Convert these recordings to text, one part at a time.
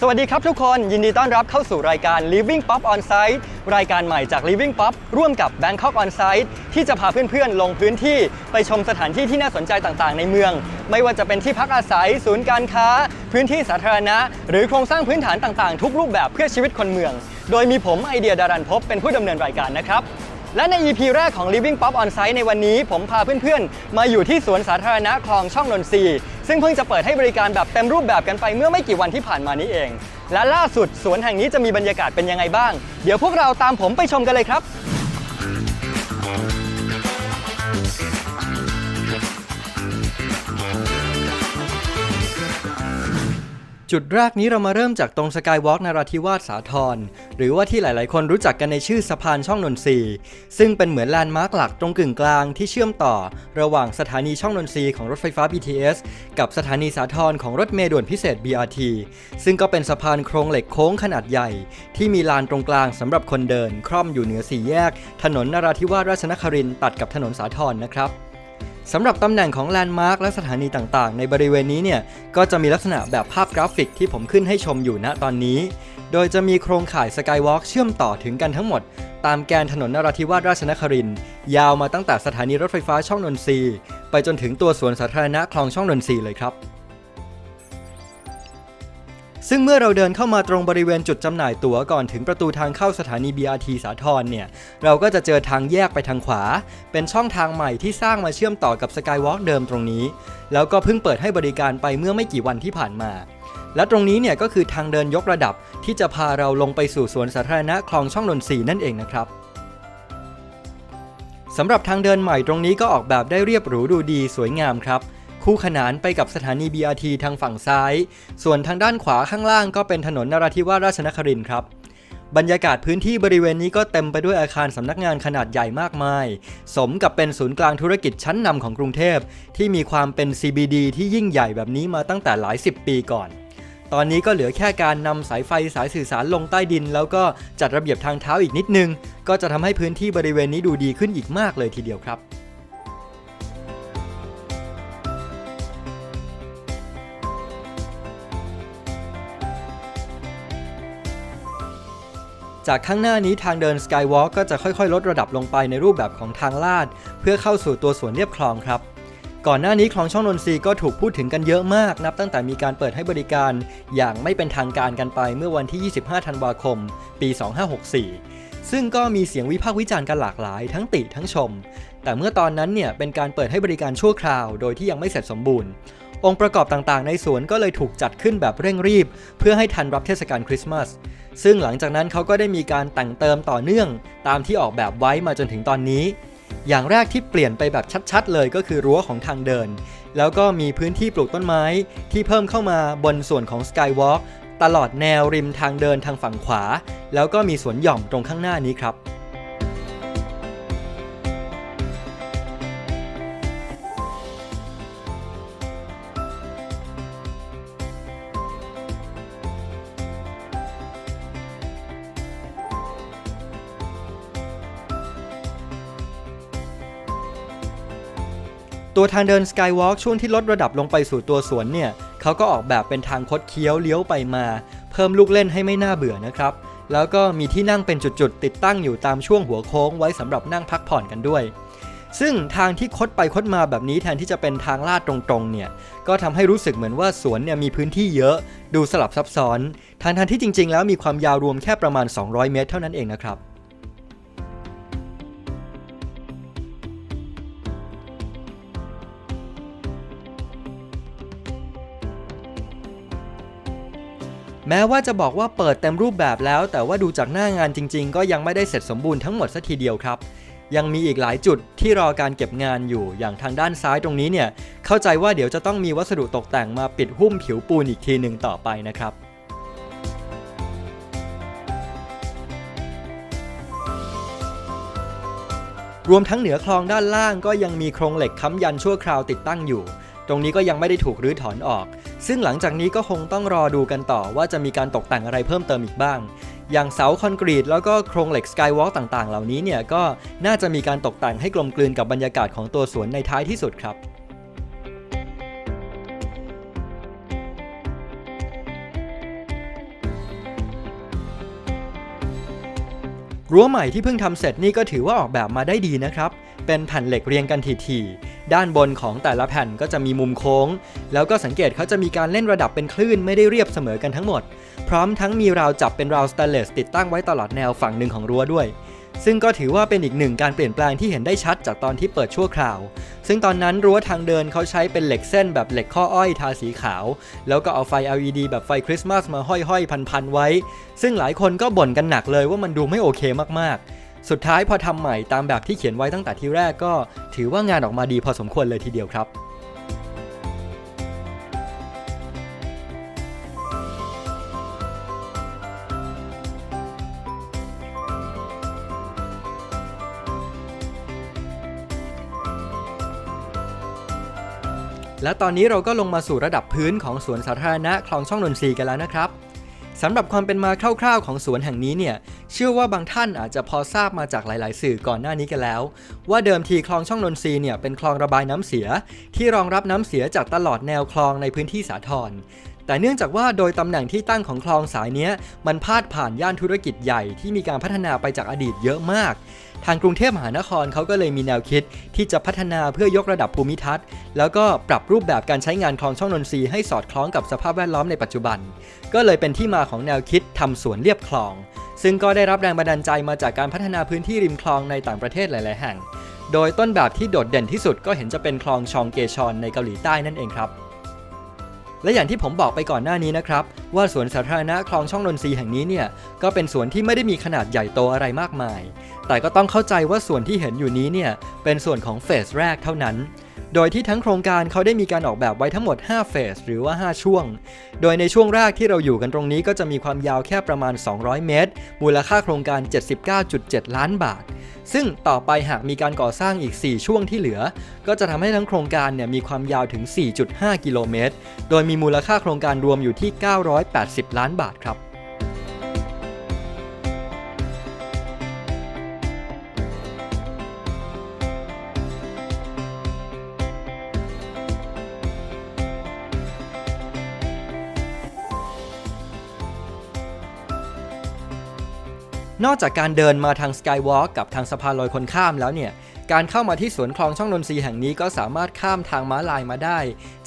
สวัสดีครับทุกคนยินดีต้อนรับเข้าสู่รายการ Living Pop On Site รายการใหม่จาก Living Pop ร่วมกับ Bangkok On Site ที่จะพาเพื่อนๆ ลงพื้นที่ไปชมสถานที่ที่น่าสนใจต่างๆ ในเมือง ไม่ว่าจะเป็นที่พักอาศัย ศูนย์การค้า พื้นที่สาธารณะ หรือโครงสร้างพื้นฐานต่างๆ ทุกรูปแบบเพื่อชีวิตคนเมือง โดยมีผมไอเดียดารันพบเป็นผู้ดำเนินรายการนะครับ และใน EP แรกของ Living Pop On Site ในวันนี้ ผมพาเพื่อนๆ มาอยู่ที่สวนสาธารณะคลองช่องนนทรีย์ซึ่งเพิ่งจะเปิดให้บริการแบบเต็มรูปแบบกันไปเมื่อไม่กี่วันที่ผ่านมานี้เอง และล่าสุดสวนแห่งนี้จะมีบรรยากาศเป็นยังไงบ้าง เดี๋ยวพวกเราตามผมไปชมกันเลยครับ จุดแรกนี้เรามาเริ่มจากตรงสกายวอล์กนราธิวาสสาทรหรือว่าที่หลาย ๆ คนรู้จักกันในชื่อสะพานช่องนนทรีซึ่งเป็นเหมือนแลนด์มาร์คหลักตรงกึ่งกลางที่เชื่อมต่อ ระหว่างสถานีช่องนนทรีของรถไฟฟ้า BTS กับสถานีสาทรของรถเมล์ด่วนพิเศษ BRT ซึ่งก็เป็นสะพานโครงเหล็กโค้งขนาดใหญ่ ที่มีลานตรงกลางสำหรับคนเดิน คร่อมอยู่เหนือสี่แยก ถนนนราธิวาสราชนครินตัดกับถนนสาทรนะครับ สำหรับตำแหน่งของแลนด์มาร์กและสถานีต่างๆ ในบริเวณนี้เนี่ยก็จะมีลักษณะแบบภาพกราฟิกที่ผมขึ้นให้ชมอยู่ณตอนนี้ โดยจะมีโครงข่ายสกายวอล์กเชื่อมต่อถึงกันทั้งหมด ตามแกนถนนนราธิวาสราชนครินยาวมาตั้งแต่สถานีรถไฟฟ้าช่องนนทรีไปจนถึงตัวสวนสาธารณะคลองช่องนนทรีเลยครับ ซึ่งเมื่อเราเดินเข้ามาตรงบริเวณจุดจำหน่ายตั๋วก่อนถึงประตูทางเข้าสถานี BRT สาทรเนี่ย เราก็จะเจอทางแยกไปทางขวา เป็นช่องทางใหม่ที่สร้างมาเชื่อมต่อกับสกายวอล์กเดิมตรงนี้ แล้วก็เพิ่งเปิดให้บริการไปเมื่อไม่กี่วันที่ผ่านมา และตรงนี้เนี่ยก็คือทางเดินยกระดับที่จะพาเราลงไปสู่สวนสาธารณะคลองช่องนนทรีนั่นเองนะครับสำหรับทางเดินใหม่ตรงนี้ก็ออกแบบได้เรียบหรูดูดีสวยงามครับ คู่ขนานไปกับสถานี BRT ทางฝั่งซ้าย ส่วนทางด้านขวาข้างล่างก็เป็นถนนนราธิวาสราชนครินทร์ครับบรรยากาศพื้นที่บริเวณนี้ก็เต็มไปด้วยอาคารสำนักงานขนาดใหญ่มากมาย สมกับเป็นศูนย์กลางธุรกิจชั้นนำของกรุงเทพ ที่มีความเป็น CBD ที่ยิ่งใหญ่แบบนี้มาตั้งแต่หลายสิบปีก่อน ตอนนี้ก็เหลือแค่การนำสายไฟสายสื่อสารลงใต้ดิน แล้วก็จัดระเบียบทางเท้าอีกนิดนึง ก็จะทำให้พื้นที่บริเวณนี้ดูดีขึ้นอีกมากเลยทีเดียวครับ จากข้างหน้านี้ทางเดิน Skywalk ก็จะค่อยๆ ลดระดับลงไปในรูปแบบของทางลาด เพื่อเข้าสู่ตัวสวนเรียบคลองครับ ก่อนหน้านี้คลองช่องนนทรีก็ถูกพูดถึงกันเยอะมาก นับตั้งแต่มีการเปิดให้บริการ อย่างไม่เป็นทางการกันไปเมื่อวันที่ 25 ธันวาคม ปี 2564 ซึ่งก็มีเสียงวิพากษ์วิจารณ์กันหลากหลาย ทั้งติทั้งชม แต่เมื่อตอนนั้นเนี่ยเป็นการเปิดให้บริการชั่วคราว โดยที่ยังไม่เสร็จสมบูรณ์ องค์ประกอบต่างๆ ในสวนก็เลยถูกจัดขึ้นแบบเร่งรีบ เพื่อให้ทันรับเทศกาลคริสต์มาส ซึ่งหลังจากนั้นเขาก็ได้มีการแต่งเติมต่อเนื่อง ตามที่ออกแบบไว้มาจนถึงตอนนี้ อย่างแรกที่เปลี่ยนไปแบบชัดๆ เลยก็คือรั้วของทางเดิน แล้วก็มีพื้นที่ปลูกต้นไม้ที่เพิ่มเข้ามาบนส่วนของ Skywalk ตลอดแนวริมทางเดินทางฝั่งขวา แล้วก็มีสวนหย่อมตรงข้างหน้านี้ครับ ตัวทางเดิน Skywalk ช่วงที่ลดระดับลงไปสู่ตัวสวนเนี่ยเขาก็ออกแบบเป็นทางคดเคี้ยวเลี้ยวไปมา เพิ่มลูกเล่นให้ไม่น่าเบื่อนะครับ แล้วก็มีที่นั่งเป็นจุดๆ ติดตั้งอยู่ตามช่วงหัวโค้งไว้สำหรับนั่งพักผ่อนกันด้วย ซึ่งทางที่คดไปคดมาแบบนี้แทนที่จะเป็นทางลาดตรงๆเนี่ยก็ทำให้รู้สึกเหมือนว่าสวนเนี่ยมีพื้นที่เยอะ ดูสลับซับซ้อนทางทางที่จริง ๆ แล้วมีความยาวรวมแค่ประมาณ 200 เมตร เท่านั้นเองนะครับ แม้ว่าจะบอกว่าเปิดเต็มรูปแบบแล้ว แต่ว่าดูจากหน้างานจริง ๆ ก็ยังไม่ได้เสร็จสมบูรณ์ทั้งหมดสัทีเดียวครับ ยังมีอีกหลายจุดที่รอการเก็บงานอยู่อย่างทางด้านซ้ายตรงนี้เนี่ยเข้าใจว่าเดี๋ยวจะต้องมีวัสดุตกแต่งมาปิดหุ้มผิวปูนอีกทีหนึ่งต่อไปนะครับรวมทั้งเหนือคลองด้านล่างก็ยังมีโครงเหล็กค้ำยันชั่วคราวติดตั้งอยู่ ตรงนี้ก็ยังไม่ได้ถูกรื้อถอนออก ซึ่งหลังจากนี้ก็คงต้องรอดูกันต่อว่าจะมีการตกแต่งอะไรเพิ่มเติมอีกบ้าง อย่างเสาคอนกรีตแล้วก็โครงเหล็กสกายวอล์กต่างๆ เหล่านี้เนี่ยก็น่าจะมีการตกแต่งให้กลมกลืนกับบรรยากาศของตัวสวนในท้ายที่สุดครับรั้วใหม่ที่เพิ่งทำเสร็จนี่ก็ถือว่าออกแบบมาได้ดีนะครับ เป็นแผ่นเหล็กเรียงกันทีๆ ด้านบนของแต่ละแผ่นก็จะมีมุมโค้ง แล้วก็สังเกตเขาจะมีการเล่นระดับเป็นคลื่นไม่ได้เรียบเสมอกันทั้งหมด พร้อมทั้งมีราวจับเป็นราวสแตนเลสติดตั้งไว้ตลอดแนวฝั่งหนึ่งของรั้วด้วย ซึ่งก็ถือว่าเป็นอีกหนึ่งการเปลี่ยนแปลงที่เห็นได้ชัดจากตอนที่เปิดชั่วคราว ซึ่งตอนนั้นรั้วทางเดินเขาใช้เป็นเหล็กเส้นแบบเหล็กข้ออ้อยทาสีขาว แล้วก็เอาไฟ LED แบบไฟคริสต์มาสมาห้อยๆพันๆไว้ ซึ่งหลายคนก็บ่นกันหนักเลยว่ามันดูไม่โอเคมากๆ สุดท้ายพอทำใหม่ตามแบบที่เขียนไว้ตั้งแต่ที่แรกก็ ถือว่างานออกมาดีพอสมควรเลยทีเดียวครับและตอนนี้เราก็ลงมาสู่ระดับพื้นของสวนสาธารณะคลองช่องนนทรีกันแล้วนะครับสำหรับความเป็นมาคร่าวๆของสวนแห่งนี้เนี่ย เชื่อว่าบางท่านอาจจะพอทราบมาจากหลาย ๆ สื่อก่อนหน้านี้กันแล้ว ว่าเดิมทีคลองช่องนนทรีเนี่ยเป็นคลองระบายน้ำเสีย ที่รองรับน้ำเสียจากตลอดแนวคลองในพื้นที่สาทร แต่เนื่องจากว่าโดยตำแหน่งที่ตั้งของคลองสายนี้มันพาดผ่านย่านธุรกิจใหญ่ที่มีการพัฒนาไปจากอดีตเยอะมาก ทางกรุงเทพมหานครเขาก็เลยมีแนวคิดที่จะพัฒนาเพื่อยกระดับภูมิทัศน์ แล้วก็ปรับรูปแบบการใช้งานคลองช่องนนทรีให้สอดคล้องกับสภาพแวดล้อมในปัจจุบัน ก็เลยเป็นที่มาของแนวคิดทำสวนเรียบคลอง ซึ่งก็ได้รับแรงบันดาลใจมาจากการพัฒนาพื้นที่ริมคลองในต่างประเทศหลาย ๆ แห่ง โดยต้นแบบที่โดดเด่นที่สุดก็เห็นจะเป็นคลองชองเกชอนในเกาหลีใต้นั่นเองครับ และอย่างที่ผมบอกไปก่อนหน้านี้นะครับ ว่าสวนสาธารณะคลองช่องนนทรีแห่งนี้เนี่ยก็เป็นสวนที่ไม่ได้มีขนาดใหญ่โตอะไรมากมาย แต่ก็ต้องเข้าใจว่าส่วนที่เห็นอยู่นี้เนี่ยเป็นส่วนของเฟสแรกเท่านั้น โดยที่ทั้งโครงการเขาได้มีการออกแบบไว้ทั้งหมด 5 เฟส หรือว่า 5 ช่วง โดยในช่วงแรกที่เราอยู่กันตรงนี้ก็จะมีความยาวแค่ประมาณ 200 เมตร มูลค่าโครงการ 79.7 ล้านบาท ซึ่งต่อไปหากมีการก่อสร้างอีก 4 ช่วงที่เหลือ ก็จะทำให้ทั้งโครงการเนี่ยมีความยาวถึง 4.5 กิโลเมตร โดยมีมูลค่าโครงการรวมอยู่ที่ 980 ล้านบาทครับ นอกจากการเดินมาทางสกายวอล์กกับทางสะพานลอยคนข้ามแล้วเนี่ย การเข้ามาที่สวนคลองช่องนนทรีแห่งนี้ก็สามารถข้ามทางม้าลายมาได้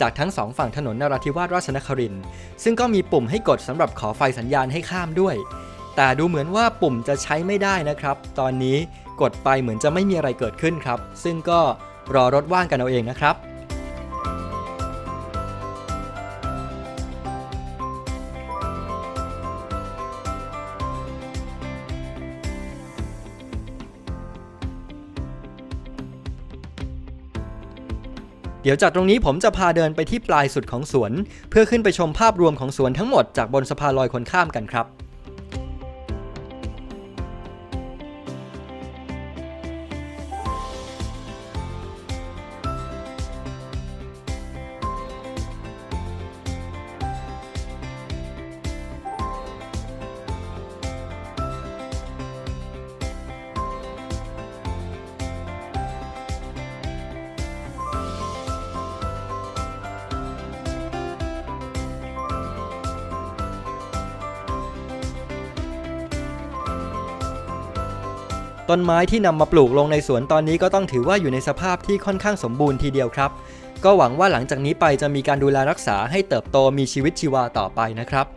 จากทั้งสองฝั่งถนนนราธิวาสราชนครินทร์ซึ่งก็มีปุ่มให้กดสำหรับขอไฟสัญญาณให้ข้ามด้วย แต่ดูเหมือนว่าปุ่มจะใช้ไม่ได้นะครับ ตอนนี้กดไปเหมือนจะไม่มีอะไรเกิดขึ้นครับ ซึ่งก็รอรถว่างกันเอาเองนะครับ เดี๋ยวจากตรงนี้ผมจะพาเดินไปที่ปลายสุดของสวน เพื่อขึ้นไปชมภาพรวมของสวนทั้งหมดจากบนสะพานลอยคนข้ามกันครับ ต้นไม้ที่นำมาปลูกลงในสวนตอนนี้ก็ต้องถือว่าอยู่ในสภาพที่ค่อนข้างสมบูรณ์ทีเดียวครับ ก็หวังว่าหลังจากนี้ไปจะมีการดูแลรักษาให้เติบโตมีชีวิตชีวาต่อไปนะครับ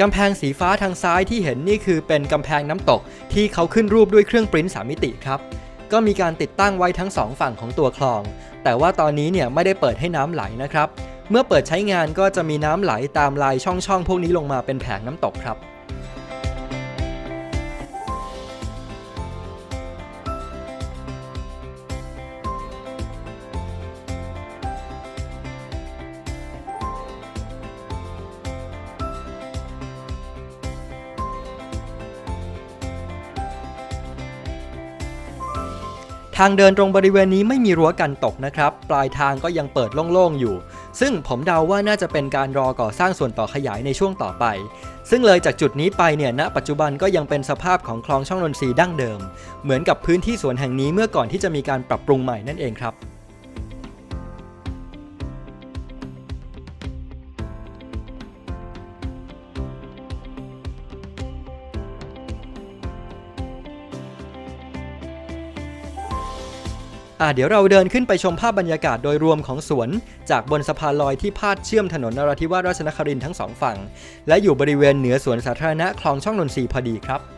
กำแพงสีฟ้าทางซ้ายที่เห็นนี่คือเป็นกำแพงน้ำตกที่เขาขึ้นรูปด้วยเครื่องปริ้นสามมิติครับ ก็มีการติดตั้งไว้ทั้งสองฝั่งของตัวคลอง แต่ว่าตอนนี้เนี่ยไม่ได้เปิดให้น้ำไหลนะครับ เมื่อเปิดใช้งานก็จะมีน้ำไหลตามลายช่องๆพวกนี้ลงมาเป็นแผงน้ำตกครับ ทางเดินตรงบริเวณนี้ไม่มีรั้วกันตกนะครับ ปลายทางก็ยังเปิดโล่งๆอยู่ ซึ่งผมเดาว่าน่าจะเป็นการรอก่อสร้างส่วนต่อขยายในช่วงต่อไป ซึ่งเลยจากจุดนี้ไปเนี่ยณปัจจุบันก็ยังเป็นสภาพของคลองช่องนนทรีดั้งเดิม เหมือนกับพื้นที่สวนแห่งนี้เมื่อก่อนที่จะมีการปรับปรุงใหม่นั่นเองครับ อ่าเดี๋ยวเราเดินขึ้นไปชมภาพบรรยากาศโดยรวมของสวน จากบนสะพานลอยที่พาดเชื่อมถนนนราธิวาสราชนครินทร์ทั้งสองฝั่ง และอยู่บริเวณเหนือสวนสาธารณะคลองช่องนนทรีพอดีครับ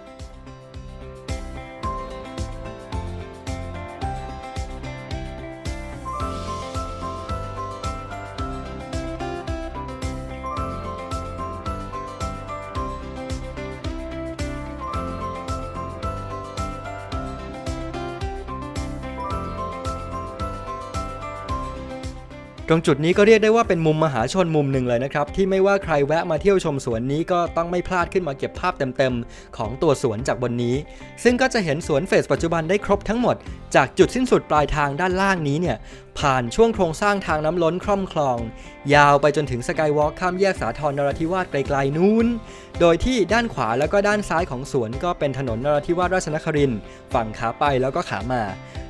ตรงจุดนี้ก็เรียกได้ว่าเป็นมุมมหาชนมุมหนึ่งเลยนะครับ ที่ไม่ว่าใครแวะมาเที่ยวชมสวนนี้ก็ต้องไม่พลาดขึ้นมาเก็บภาพเต็มๆ ของตัวสวนจากบนนี้ ซึ่งก็จะเห็นสวนเฟสปัจจุบันได้ครบทั้งหมด จากจุดสิ้นสุดปลายทางด้านล่างนี้เนี่ย ผ่านช่วงโครงสร้างทางน้ำล้นคล่อมคลอง ยาวไปจนถึงสกายวอล์กข้ามแยกสาทรนราธิวาสไกลๆนู้น โดยที่ด้านขวาแล้วก็ด้านซ้ายของสวนก็เป็นถนนนราธิวาสราชนครินทร์ฝั่งขาไปแล้วก็ขามา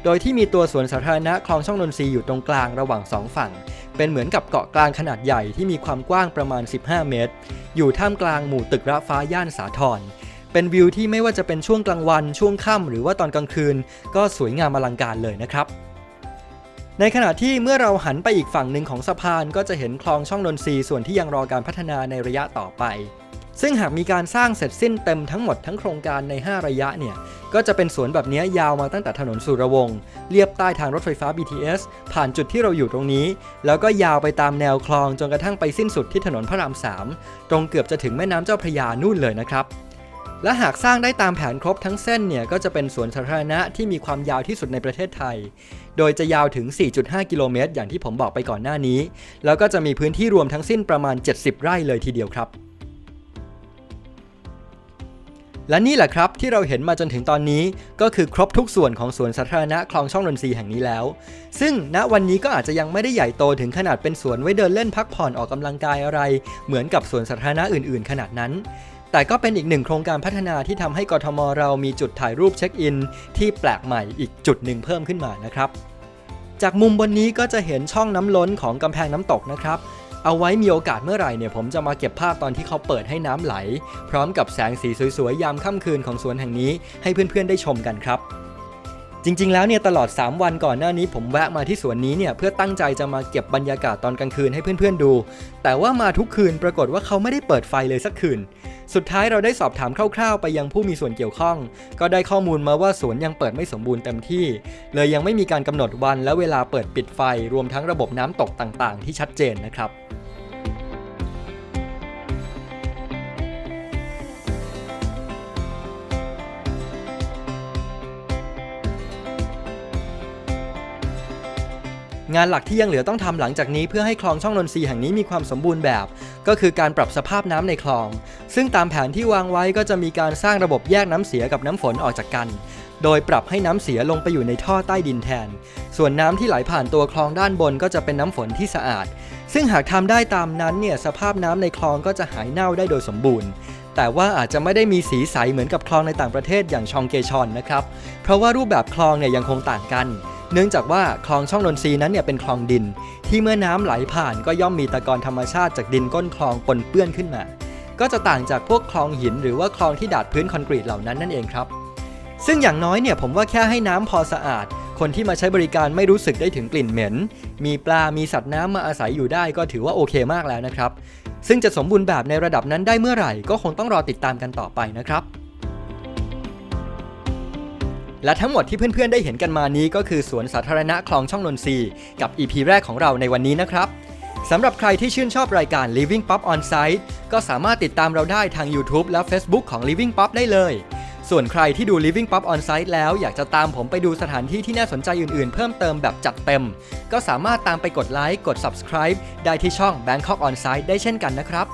โดยที่มีตัวสวนสาธารณะคลองช่องนนทรีย์อยู่ตรงกลางระหว่างสองฝั่ง เป็นเหมือนกับเกาะกลางขนาดใหญ่ที่มีความกว้างประมาณ 15 เมตร อยู่ท่ามกลางหมู่ตึกระฟ้าย่านสาทรเป็นวิวที่ไม่ว่าจะเป็นช่วงกลางวันช่วงค่ำหรือว่าตอนกลางคืน ก็สวยงามอลังการเลยนะครับ ในขณะที่เมื่อเราหันไปอีกฝั่งหนึ่งของสะพานก็จะเห็นคลองช่องนนทรีส่วนที่ยังรอการพัฒนาในระยะต่อไป ซึ่งหากมีการสร้างเสร็จสิ้นเต็มทั้งหมดทั้งโครงการใน 5 ระยะเนี่ย ก็จะเป็นสวนแบบนี้ยาวมาตั้งแต่ถนนสุรวงศ์เลียบใต้ทางรถไฟฟ้า BTS ผ่านจุดที่เราอยู่ตรงนี้ แล้วก็ยาวไปตามแนวคลองจนกระทั่งไปสิ้นสุดที่ถนนพระราม 3 ตรงเกือบจะถึงแม่น้ำเจ้าพระยานู่นเลยนะครับ และหากสร้างได้ตามแผนครบทั้งเส้นเนี่ยก็จะเป็นสวนสาธารณะที่มีความยาวที่สุดในประเทศไทย โดยจะยาวถึง 4.5 กิโลเมตร อย่างที่ผมบอกไปก่อนหน้านี้ แล้วก็จะมีพื้นที่รวมทั้งสิ้นประมาณ 70 ไร่เลยทีเดียวครับ และนี่แหละครับที่เราเห็นมาจนถึงตอนนี้ก็คือครบทุกส่วนของสวนสาธารณะคลองช่องนนทรีแห่งนี้แล้ว ซึ่งณวันนี้ก็อาจจะยังไม่ได้ใหญ่โตถึงขนาดเป็นสวนไว้เดินเล่นพักผ่อนออกกำลังกายอะไร เหมือนกับสวนสาธารณะอื่น ๆ ขนาดนั้น แต่ก็เป็นอีกหนึ่งโครงการพัฒนาที่ทำให้กทมเรามีจุดถ่ายรูปเช็คอิน ที่แปลกใหม่อีกจุดหนึ่งเพิ่มขึ้นมานะครับ จากมุมบนนี้ก็จะเห็นช่องน้ำล้นของกำแพงน้ำตกนะครับเอาไว้มีโอกาสเมื่อไหร่เนี่ยผมจะมาเก็บภาพตอนที่เขาเปิดให้น้ำไหล พร้อมกับแสงสีสวยๆยามค่ำคืนของสวนแห่งนี้ให้เพื่อนๆได้ชมกันครับ จริงๆ แล้วเนี่ยตลอด 3 วันก่อนหน้านี้ผมแวะมาที่สวนนี้เนี่ยเพื่อตั้งใจจะมาเก็บบรรยากาศตอนกลางคืนให้เพื่อนๆดู แต่ว่ามาทุกคืนปรากฏว่าเขาไม่ได้เปิดไฟเลยสักคืน สุดท้ายเราได้สอบถามคร่าวๆ ไปยังผู้มีส่วนเกี่ยวข้อง ก็ได้ข้อมูลมาว่าสวนยังเปิดไม่สมบูรณ์เต็มที่ เลยยังไม่มีการกำหนดวันและเวลาเปิดปิดไฟรวมทั้งระบบน้ำตกต่างๆ ที่ชัดเจนนะครับ งานหลักที่ยังเหลือต้องทำหลังจากนี้เพื่อให้คลองช่องนนทรีแห่งนี้มีความสมบูรณ์แบบ ก็คือการปรับสภาพน้ำในคลอง ซึ่งตามแผนที่วางไว้ก็จะมีการสร้างระบบแยกน้ำเสียกับน้ำฝนออกจากกัน โดยปรับให้น้ำเสียลงไปอยู่ในท่อใต้ดินแทน ส่วนน้ำที่ไหลผ่านตัวคลองด้านบนก็จะเป็นน้ำฝนที่สะอาด ซึ่งหากทำได้ตามนั้นเนี่ยสภาพน้ำในคลองก็จะหายเน่าได้โดยสมบูรณ์แต่ว่าอาจจะไม่ได้มีสีใสเหมือนกับคลองในต่างประเทศอย่างชองเกชอนนะครับ เพราะว่ารูปแบบคลองเนี่ยยังคงต่างกัน เนื่องจากว่าคลองช่องนนทรีนั้นเนี่ยเป็นคลองดิน ที่เมื่อน้ำไหลผ่านก็ย่อมมีตะกอนธรรมชาติจากดินก้นคลองปนเปื้อนขึ้นมา ก็จะต่างจากพวกคลองหินหรือว่าคลองที่ดาดพื้นคอนกรีตเหล่านั้นนั่นเองครับ ซึ่งอย่างน้อยเนี่ยผมว่าแค่ให้น้ำพอสะอาด คนที่มาใช้บริการไม่รู้สึกได้ถึงกลิ่นเหม็น มีปลา มีสัตว์น้ำมาอาศัยอยู่ได้ก็ถือว่าโอเคมากแล้วนะครับ ซึ่งจะสมบูรณ์แบบในระดับนั้นได้เมื่อไหร่ก็คงต้องรอติดตามกันต่อไปนะครับ และทั้งหมดที่เพื่อนๆได้เห็นกันมานี้ก็คือสวนสาธารณะคลองช่องนนทรีย์กับ EP แรกของเราในวันนี้นะครับสำหรับใครที่ชื่นชอบรายการ Living Pop On Site ก็สามารถติดตามเราได้ทาง YouTube และ Facebook ของ Living Pop ได้เลย ส่วนใครที่ดู Living Pop On Site แล้วอยากจะตามผมไปดูสถานที่ที่น่าสนใจอื่นๆ เพิ่มเติมแบบจัดเต็ม ก็สามารถตามไปกดไลค์กด Subscribe ได้ที่ช่อง Bangkok On Site ได้เช่นกันนะครับ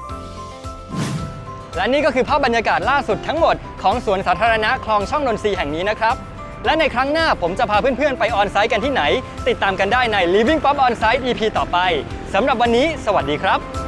และนี่ก็คือภาพบรรยากาศล่าสุดทั้งหมดของสวนสาธารณะคลองช่องนนทรีแห่งนี้นะครับ และในครั้งหน้าผมจะพาเพื่อนๆ ไปออนไซต์กันที่ไหน ติดตามกันได้ใน Living Pop On Site EP ต่อไปสำหรับวันนี้ สวัสดีครับ